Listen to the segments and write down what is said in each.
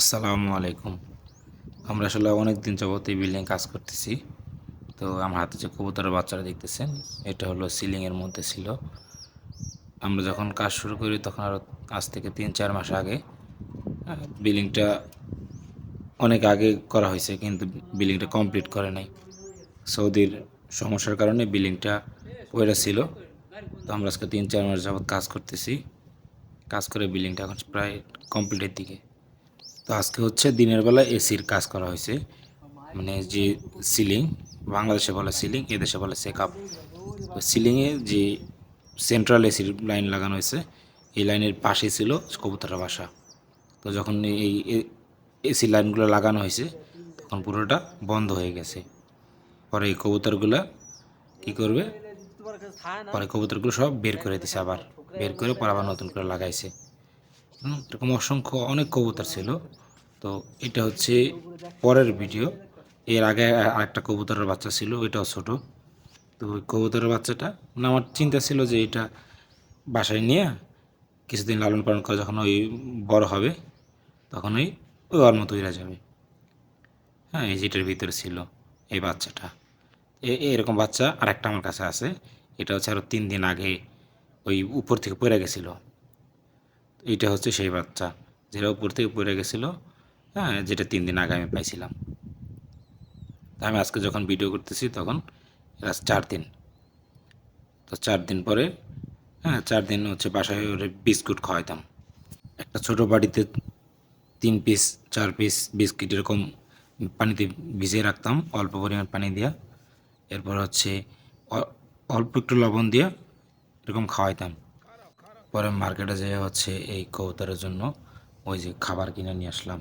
আসসালামু আলাইকুম। আমরা আসলে অনেক দিন যাবত এই বিল্ডিং কাজ করতেছি। তো আমার হাতে যে কবুতরের বাচ্চারা দেখতেছেন, এটা হলো সিলিংয়ের মধ্যে ছিল। আমরা যখন কাজ শুরু করি, তখন আরও আজ থেকে তিন চার মাস আগে বিল্ডিংটা অনেক আগে করা হয়েছে, কিন্তু বিল্ডিংটা কমপ্লিট করে নাই। সৌদির সমস্যার কারণে বিল্ডিংটা পড়ে ছিল। তো আমরা আজকে তিন চার মাস যাবত কাজ করতেছি। কাজ করে বিল্ডিংটা এখন প্রায় কমপ্লিটের দিকে। তো আজকে হচ্ছে দিনের বেলা এসির কাজ করা হয়েছে। মানে যে সিলিং, বাংলাদেশে বলে সিলিং এদেশে বলে সেকআপ তো সিলিংয়ে যে সেন্ট্রাল এসির লাইন লাগানো হয়েছে, এই লাইনের পাশে ছিল কবুতরের বাসা। তো যখন এই এসি লাইনগুলো লাগানো হয়েছে, তখন পুরোটা বন্ধ হয়ে গেছে। পরে এই কবুতরগুলো কী করবে? পরে কবুতরগুলো সব বের করে দিছে আবার। বের করে পর আবার নতুন করে লাগাইছে। এরকম অসংখ্য অনেক কবুতর ছিল। তো এটা হচ্ছে পরের ভিডিও। এর আগে আরেকটা কবুতরের বাচ্চা ছিল ওইটাও ছোট। তো ওই কবুতরের বাচ্চাটা মানে আমার চিন্তা ছিল যে এটা বাসায় নিয়ে কিছুদিন লালন পালন করে যখন ওই বড় হবে, তখন ওই ওই ওর মতো উড়ে যাবে। হ্যাঁ এই যেটার ভিতরে ছিল এই বাচ্চাটা। এরকম বাচ্চা আরেকটা আমার কাছে আছে। এটা হচ্ছে আরও তিন দিন আগে ওই উপর থেকে পড়ে গেছিল। এইটা হচ্ছে সেই বাচ্চা, যেটা উপর থেকে পড়ে গেছিল হ্যাঁ যেটা তিন দিন আগে আমি পাইছিলাম। আমি আজকে যখন ভিডিও করতেছি, তখন এরা চার দিন। তো চার দিন পরে হ্যাঁ চার দিন হচ্ছে বাসায় বিস্কুট খাওয়াইতাম। একটা ছোট বাড়িতে তিন পিস চার পিস বিস্কিট এরকম পানিতে ভিজিয়ে রাখতাম, অল্প পরিমাণ পানি দিয়া। এরপর হচ্ছে অল্প একটু লবণ দিয়ে এরকম খাওয়াইতাম। পরে মার্কেটে যেয়ে হচ্ছে এই কবুতরের জন্য ওই যে খাবার কিনে নিয়ে আসলাম।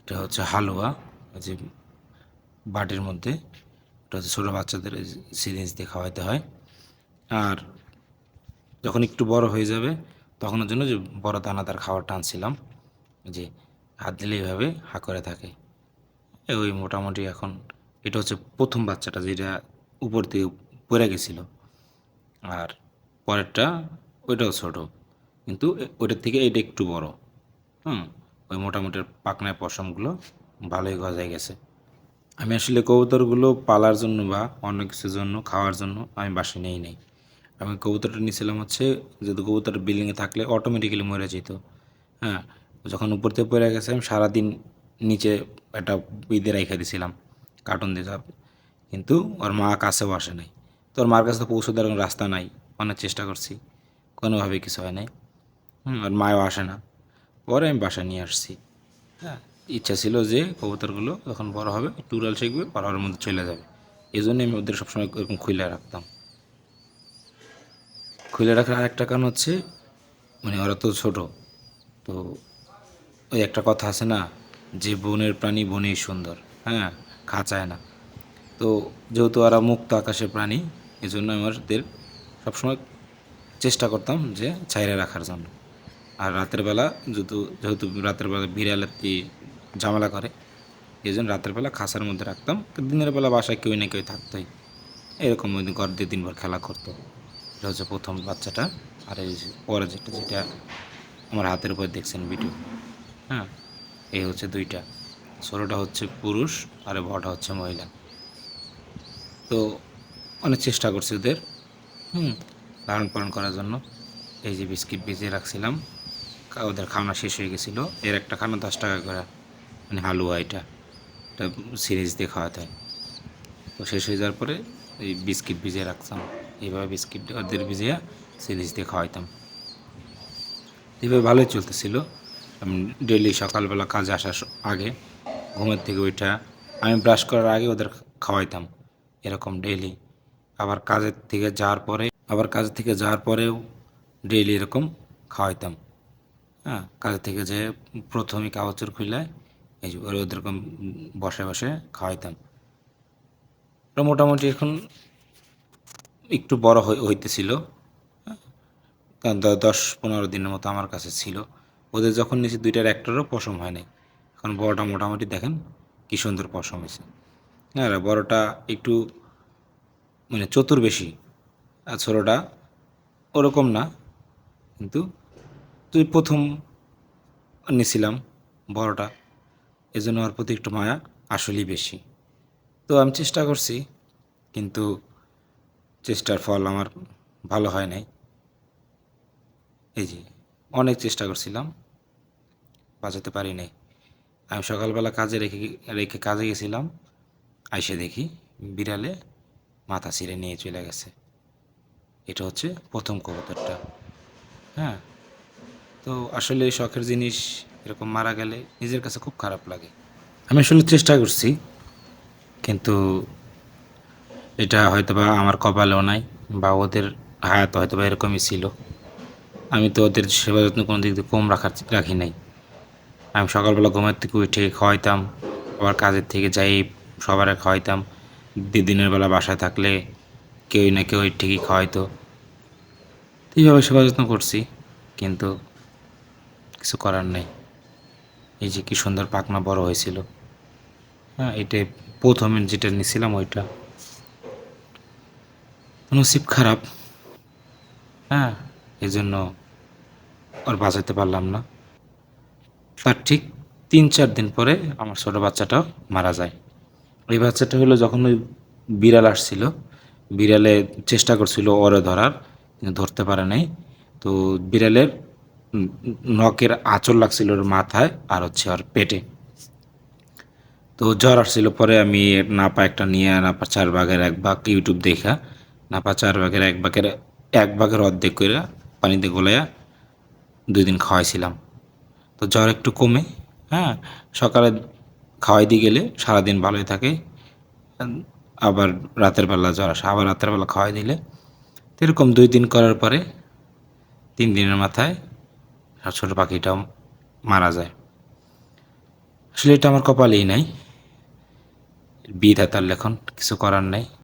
এটা হচ্ছে হালুয়া, ওই যে বাটির মধ্যে, এটা হচ্ছে ছোটো বাচ্চাদের সিরিঞ্জ দিয়ে খাওয়াইতে হয়। আর যখন একটু বড় হয়ে যাবে তখন ওর জন্য যে বড় দানাদার খাবার টানছিলাম যে হাত দিলে এইভাবে হা করে থাকে। ওই মোটামুটি এখন এটা হচ্ছে প্রথম বাচ্চাটা যেটা উপর থেকে পড়ে গেছিল। আর পরেরটা ওইটাও ছোট। কিন্তু ওইটার থেকে এটা একটু বড়। হুম? ওই মোটামুটি পাকনায় পশমগুলো ভালোই গজায় গেছে। আমি আসলে কবুতরগুলো পালার জন্য বা অন্য কিছুর জন্য, খাওয়ার জন্য আমি বাসে নেই নেই। আমি কবুতরটা নিয়েছিলাম হচ্ছে, যদি কবুতর বিল্ডিংয়ে থাকলে অটোমেটিক্যালি মরে যেত। হ্যাঁ? যখন উপর থেকে পড়ে গেছে, আমি সারাদিন নিচে একটা বিদে রেখে দিয়েছিলাম কার্টুন দিয়ে। কিন্তু ওর মা কাছেও আসে নাই। তো ওর মার কাছে তো পৌঁছে দেওয়ার রাস্তা নাই অনেক চেষ্টা করছি। কোনোভাবে কিছু হয় নাই। হুম ওর মায়ও আসে না। পরে আমি বাসা নিয়ে আসছি। হ্যাঁ। ইচ্ছা ছিল যে কবুতরগুলো যখন বড় হবে উড়াল শিখবে পাড়ার মধ্যে চলে যাবে। এই জন্য আমি ওদের সবসময় এরকম খুলে রাখতাম। খুলে রাখার আরেকটা কারণ হচ্ছে মানে ওরা তো ছোট তো ওই একটা কথা আছে না যে বনের প্রাণী বনেই সুন্দর হ্যাঁ খাঁচায় না। তো যেহেতু ওরা মুক্ত আকাশের প্রাণী এই জন্য আমি ওদের সবসময় চেষ্টা করতাম যে ছাইরে রাখার জন্য। আর রাতের বেলা যেহেতু যেহেতু রাতের বেলা বিড়ালের ঝামেলা করে এই জন্য রাতের বেলা খাসার মধ্যে রাখতাম। দিনের বেলা বাসায় কেউ না কেউ থাকতোই। এরকম ওই ঘর দিয়ে দিনভর খেলা করতো। এটা হচ্ছে প্রথম বাচ্চাটা। আর এই পরে যেটা যেটা আমার হাতের উপর দেখছেন ভিডিও। হ্যাঁ এই হচ্ছে দুইটা। ছোটোটা হচ্ছে পুরুষ আর বড়টা হচ্ছে মহিলা। তো অনেক চেষ্টা করছি ওদের। হুম লালন পালন করার জন্য এই যে বিস্কিট ভিজিয়ে রাখছিলাম ওদের খাওয়া শেষ হয়ে গেছিল। এর একটা খানা দশ টাকা করে মানে হালুয়া এটা এটা সিরিজ দিয়ে খাওয়াতে হয়। তো শেষ হয়ে যাওয়ার পরে এই বিস্কিট ভিজিয়ে রাখতাম। এইভাবে বিস্কিট ওদের ভিজিয়ে সিরিজ দিয়ে খাওয়াইতাম। এইভাবে ভালোই চলতেছিল। আমি ডেলি সকালবেলা কাজে আসার আগে, ঘুমের থেকে ওইটা আমি ব্রাশ করার আগে ওদের খাওয়াইতাম, এরকম ডেইলি। আবার কাজের থেকে যাওয়ার পরে আবার কাজ থেকে যাওয়ার পরেও ডেইলি এরকম খাওয়াইতাম। হ্যাঁ কাজ থেকে যে প্রথমে কাগজের খুলে এই যে ওদেরকম বসে বসে খাওয়াইতাম। মোটামুটি এখন একটু বড় হই- হইতেছিল। হ্যাঁ, দশ পনেরো দিনের মতো আমার কাছে ছিল। ওদের যখন নিয়েছি দুইটার একটারও পশম হয় নাই। এখন বড়টা মোটামুটি দেখেন কী সুন্দর পশম হয়েছে হ্যাঁ বড়টা একটু মানে চতুর বেশি। ছোটোটা ওরকম না। কিন্তু তুই প্রথম নিয়েছিলাম বড়টা। এই জন্য ওর প্রতি একটু মায়া আসলেই বেশি। তো আমি চেষ্টা করছি, কিন্তু চেষ্টার ফল আমার ভালো হয় নাই। এই যে, অনেক চেষ্টা করছিলাম, বাঁচাতে পারি নাই। আমি সকালবেলা কাজে রেখে রেখে কাজে গেছিলাম, আইসে দেখি বিড়ালে মাথা ছিঁড়ে নিয়ে চলে গেছে। এটা হচ্ছে প্রথম কবুতরটা। হ্যাঁ? তো আসলে শখের জিনিস এরকম মারা গেলে নিজের কাছে খুব খারাপ লাগে। আমি আসলে চেষ্টা করছি, কিন্তু এটা হয়তো বা আমার কপালেও নাই বা ওদের হায়াত হয়তো বা এরকমই ছিল। আমি তো ওদের সেবা যত্ন কোনো দিক দিয়ে কম রাখার রাখি নাই। আমি সকালবেলা ঘুমের থেকে উঠে খাওয়াইতাম, আবার কাজের থেকে যাই সবার খাওয়াইতাম। দিনের বেলা বাসায় থাকলে কেউই না কেউ ঠিকই খাওয়াইতো। তো এইভাবে সেবা যত্ন করছি, কিন্তু কিছু করার নেই। এই যে কি সুন্দর পাখনা বড় হয়েছিল। হ্যাঁ এটা প্রথমে যেটা নিয়েছিলাম ওইটা। নসিব খারাপ। হ্যাঁ এই জন্য আর বাঁচাতে পারলাম না। তার ঠিক তিন চার দিন পরে আমার ছোটো বাচ্চাটাও মারা যায়। ওই বাচ্চাটা হলো যখন ওই বিড়াল আসছিল বিড়ালে চেষ্টা করছিল ওরে ধরার ধরতে পারে নাই। তো বিড়ালের নখের আঁচল লাগছিল ওর মাথায় আর হচ্ছে ওর পেটে। তো জ্বর আসছিল, পরে আমি নাপা একটা নিয়ে, নাপা চার ভাগের এক ভাগ ইউটিউব দেখা। নাপা চার ভাগের এক ভাগের এক ভাগের অর্ধেক করে পানিতে গোলাইয়া দুই দিন খাওয়াইছিলাম। তো জ্বর একটু কমে হ্যাঁ সকালে খাওয়াই দিয়ে গেলে সারাদিন ভালোই থাকে। আবার রাতের বেলা জ্বর আসে, আবার রাতের বেলা খাওয়াই দিলে। এরকম দুই দিন করার পরে তিন দিনের মাথায় ছোটো পাখিটাও মারা যায়। আসলে এটা আমার কপালেই নাই। বিধাতার লেখন কিছু করার নাই।